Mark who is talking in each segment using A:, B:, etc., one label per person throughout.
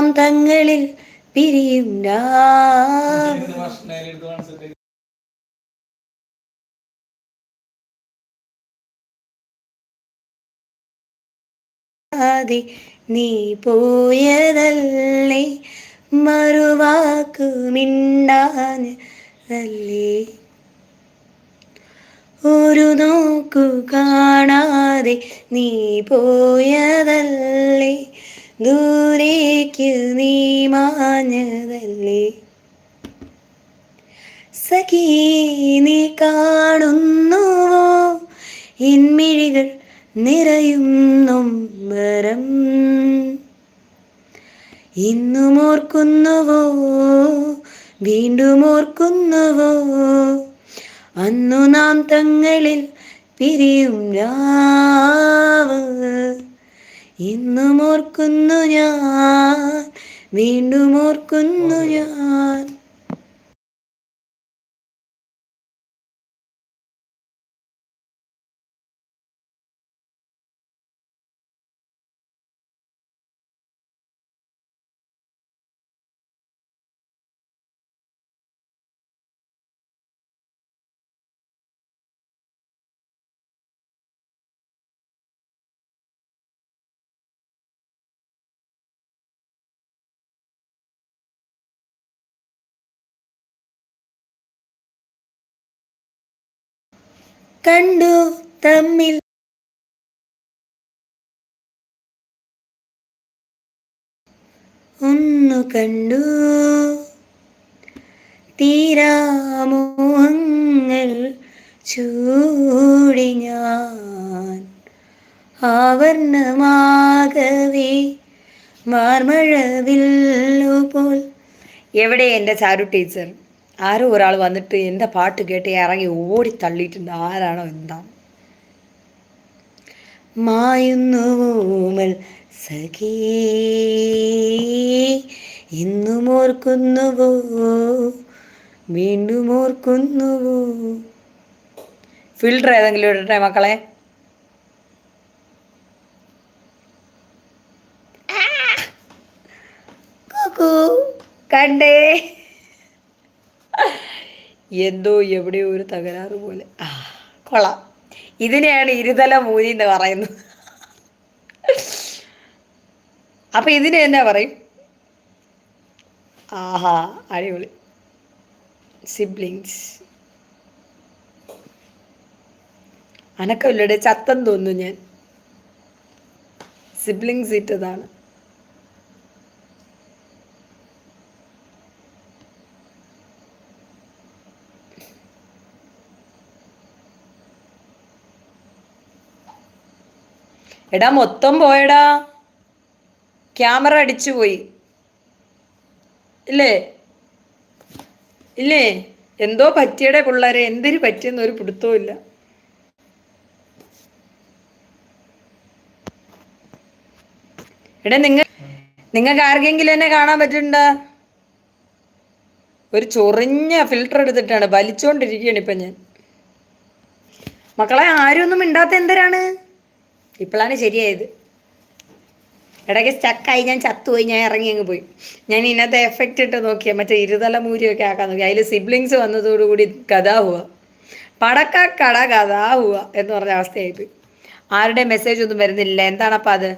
A: നാം തങ്ങളിൽ പിരിയും നാം. നീ പോയതല്ലേ മറുവാക്കു മിണ്ടാഞ്ഞതല്ലേ ഒരു നോക്കു കാണാതെ നീ പോയതല്ലേ ദൂരേക്ക് നീ മാഞ്ഞതല്ലേ? സഖീ നീ കാണുന്നുവോ? ഇൻമിഴികൾ നിറയുന്നു വരം. ഇന്നും ഓർക്കുന്നുവോ? വീണ്ടും ഓർക്കുന്നുവോ? അന്നു നാം തങ്ങളിൽ പിരിയും രാവ്. ഇന്നും ഓർക്കുന്നു ഞാൻ വീണ്ടും ഓർക്കുന്നു. ഞാൻ. കണ്ടു തമ്മിൽ. ഒന്നു കണ്ടു. തീരാമോഹങ്ങൾ ചൂടി ഞാൻ. ആവർണമാകവേ മാർമഴവില്ലു പോൽ എവിടെ എന്റെ ചാരു ടീച്ചർ? ആരോ ഒരാൾ വന്നിട്ട് എന്റെ പാട്ട് കേട്ട് ഇറങ്ങി ഓടി തള്ളിയിട്ടുണ്ട്. ആരാണോ എന്താ? മായുന്നുവോമൽ സഖീ ഇന്നും ഓർക്കുന്നുവോ? വീണ്ടും ഓർക്കുന്നുവോ? ഫിൽട്ടർ ഏതെങ്കിലും ഇടട്ടെ മക്കളെ? കണ്ടേ? എന്തോ എവിടെയോ ഒരു തകരാറ് പോലെ. ആ കൊള്ളാം. ഇതിനെയാണ് ഇരുതല മൂരി എന്ന് പറയുന്നത്. അപ്പൊ ഇതിനെ എന്നാ പറയും? ആഹാ അടിപൊളി. സിബ്ലിങ്സ്. അനക്കമില്ലടെ ചത്തം തോന്നുന്നു ഞാൻ. സിബ്ലിങ്സ് ഇട്ടതാണ്. എടാ മൊത്തം പോയടാ. ക്യാമറ അടിച്ചു പോയി. ഇല്ലേ? ഇല്ലേ? എന്തോ പറ്റിയടെ പിള്ളേരെ. എന്തിനു പറ്റിയെന്ന് ഒരു പിടുത്തവും ഇല്ല. എടാ നിങ്ങൾ നിങ്ങൾക്ക് ആർക്കെങ്കിലും എന്നെ കാണാൻ പറ്റുന്നുണ്ടോ? ഒരു ചൊറിഞ്ഞ ഫിൽട്ടർ എടുത്തിട്ടാണ്. വലിച്ചോണ്ടിരിക്കുകയാണ് ഇപ്പൊ ഞാൻ. മക്കളെ ആരും ഒന്നും മിണ്ടാത്ത എന്തരാണ്? ഇപ്പോഴാണ് ശരിയായത്. ഇടയ്ക്ക് സ്റ്റക്കായി ഞാൻ ചത്തുപോയി ഞാൻ ഇറങ്ങി അങ്ങ് പോയി. ഞാൻ ഇന്നത്തെ എഫക്റ്റ് ഇട്ട് നോക്കിയാൽ മറ്റേ ഇരുതല മൂരിയൊക്കെ ആക്കാൻ നോക്കി അതിൽ സിബ്ലിങ്സ് വന്നതോടുകൂടി കഥാവുക പടക്ക കട കഥാഹുവ എന്ന് പറഞ്ഞ അവസ്ഥയായിപ്പോയി. ആരുടെ മെസ്സേജ് ഒന്നും വരുന്നില്ല. എന്താണപ്പോൾ അത്?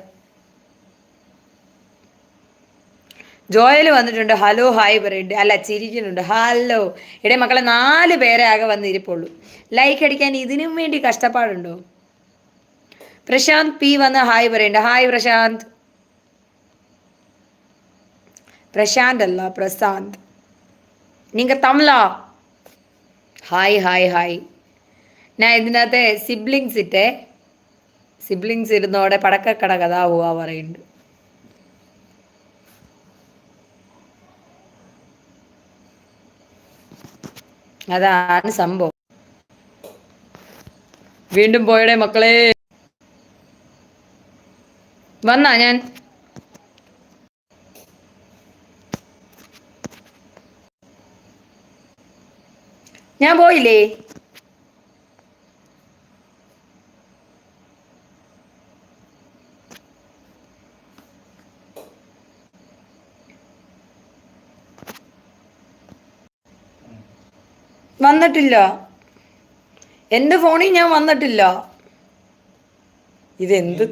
A: ജോയൽ വന്നിട്ടുണ്ട്. ഹലോ ഹായ് പറയുന്നുണ്ട് അല്ല ചിരിക്കുന്നുണ്ട്. ഹലോ. ഇടേ മക്കളെ നാല് പേരെ ആകെ വന്നിരിപ്പുള്ളൂ. ലൈക്ക് അടിക്കാൻ ഇതിനും വേണ്ടി കഷ്ടപ്പാടുണ്ടോ? പ്രശാന്ത് പി വന്ന് ഹായ് പറയുന്നുണ്ട് ഹായ് പ്രശാന്ത്. പ്രശാന്ത് അല്ല പ്രശാന്ത്. നിങ്ങൾ തമിഴാ ഹായ് ഹായ് ഹായ്. ഞാൻ ഇതിനകത്തെ സിബ്ലിങ്സ് ഇട്ടേ. സിബ്ലിങ്സ് ഇരുന്നോടെ പടക്കക്കട കഥ പോവാ പറയുന്നുണ്ട് അതാണ് സംഭവം. വീണ്ടും പോയടേ മക്കളെ. വന്നാ ഞാൻ. ഞാൻ പോയില്ലേ? വന്നിട്ടില്ല. എന്റെ ഫോണിൽ ഞാൻ വന്നിട്ടില്ല. ഇതെന്ത്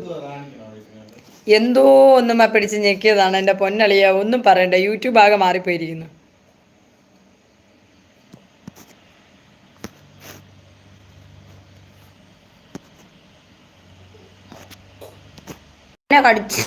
A: എന്തോ ഒന്നും പിടിച്ച് ഞെക്കിയതാണ്. എന്റെ പൊന്നളിയ ഒന്നും പറയണ്ട. യൂട്യൂബ് ആകെ മാറിപ്പോയിരിക്കുന്നു. കടിച്ചു